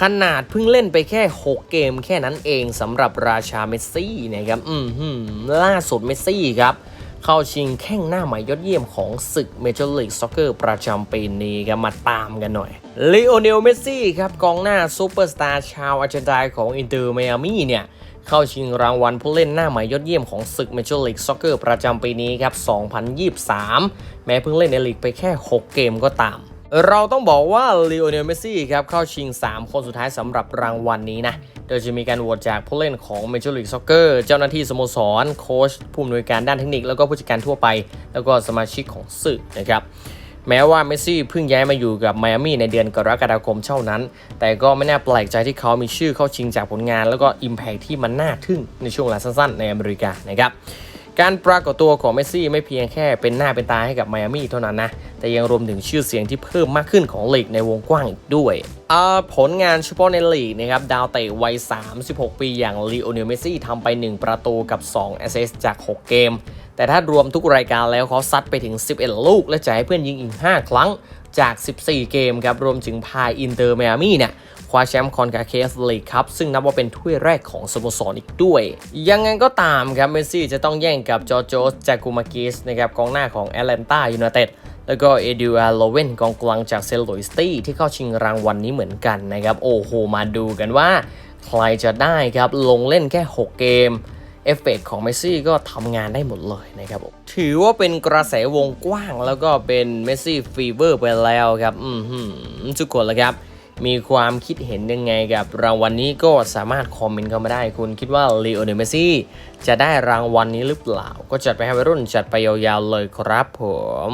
ขนาดเพิ่งเล่นไปแค่ 6 เกมแค่นั้นเองสำหรับราชาเมสซี่นะครับอืมหืมล่าสุดเมสซี่ครับ เข้าชิงแข้งหน้าใหม่ยอดเยี่ยมของศึกเมเจอร์ลีกซ็อกเกอร์ประจำปีนี้ครับมาตามกันหน่อยลีโอเนลเมสซี่ครับกองหน้าซูเปอร์สตาร์ชาวอาร์เจนตินาของอินเตอร์ไมอามี่เนี่ยเข้าชิงรางวัลผู้เล่นหน้าใหม่ยอดเยี่ยมของศึกเมเจอร์ลีกซ็อกเกอร์ประจำปีนี้ครับ 2023 แม้เพิ่งเล่นในลีกไปแค่ 6 เกมก็ตาม เราต้องบอกว่าลีโอเนลเมสซี่ครับเข้าชิง 3 คนสุดท้ายสำหรับรางวัลนี้นะ โดยจะมีการโหวตจากผู้เล่นของ Major League Soccer เจ้าหน้าที่สโมสร โค้ชผู้อำนวยการด้านเทคนิค แล้วก็ผู้จัดการทั่วไป แล้วก็สมาชิกของสื่อนะครับแม้ว่าเมสซี่เพิ่งย้ายมาอยู่กับไมอามี่ในเดือนกรกฎาคมเท่านั้น แต่ก็ไม่น่าแปลกใจที่เขามีชื่อเข้าชิงจากผลงาน แล้วก็อิมแพ t ที่มันน่าทึ่งในช่วงเวลาสั้นๆ ในอเมริกานะครับ การปรากฏตัวของเมสซี่ไม่เพียงแค่เป็นหน้าเป็นตาให้กับไมอามี่เท่านั้นนะ แต่ยังรวมถึงชื่อเสียงที่เพิ่มมากขึ้นของลีกในวงกว้างอีกด้วยผลงานเฉพาะในลีกนะครับดาวเตะวัย 36 ปีอย่างลีโอเนลเมสซี่ทำไป 1 ประตูกับ 2 แอสเซสจาก 6 เกม แต่ถ้ารวมทุกรายการแล้วเขาซัดไปถึง 11 ลูก และจ่ายให้เพื่อนยิงอีก 5 ครั้งจาก 14 เกมครับรวมถึงพาอินเตอร์ไมอามี่เนี่ย คว้าแชมป์คอนคาเคฟลีกครับซึ่งนับว่าเป็นถ้วยแรกของสโมสรอีกด้วย ยังไงก็ตามครับเมสซี่จะต้องแย่งกับจอร์โจสจากูมากิสนะครับกองหน้าของแอตแลนตายูไนเต็ดแล้วก็เอดิวอาโลเวนกองกลางจากเซนต์หลุยส์ตี้ที่เข้าชิงรางวัลนนี้เหมือนกันนะครับ โอ้โห มาดูกันว่า ใครจะได้ครับ ลงเล่นแค่ 6 เกม เอฟเฟกต์ของเมสซี่ก็ทำงานได้หมดเลยนะครับ ถือว่าเป็นกระแสวงกว้างแล้วก็เป็นเมสซี่ฟีเวอร์ไปแล้วครับ อืมทุกคนละครับ มีความคิดเห็นยังไงกับรางวัลนนี้ก็สามารถคอมเมนต์เข้ามาได้ คุณคิดว่าลีโอเนเมซี่จะได้รางวัลนนี้หรือเปล่า ก็จัดไปให้วัยรุ่นจัดไปยาวๆเลยครับผม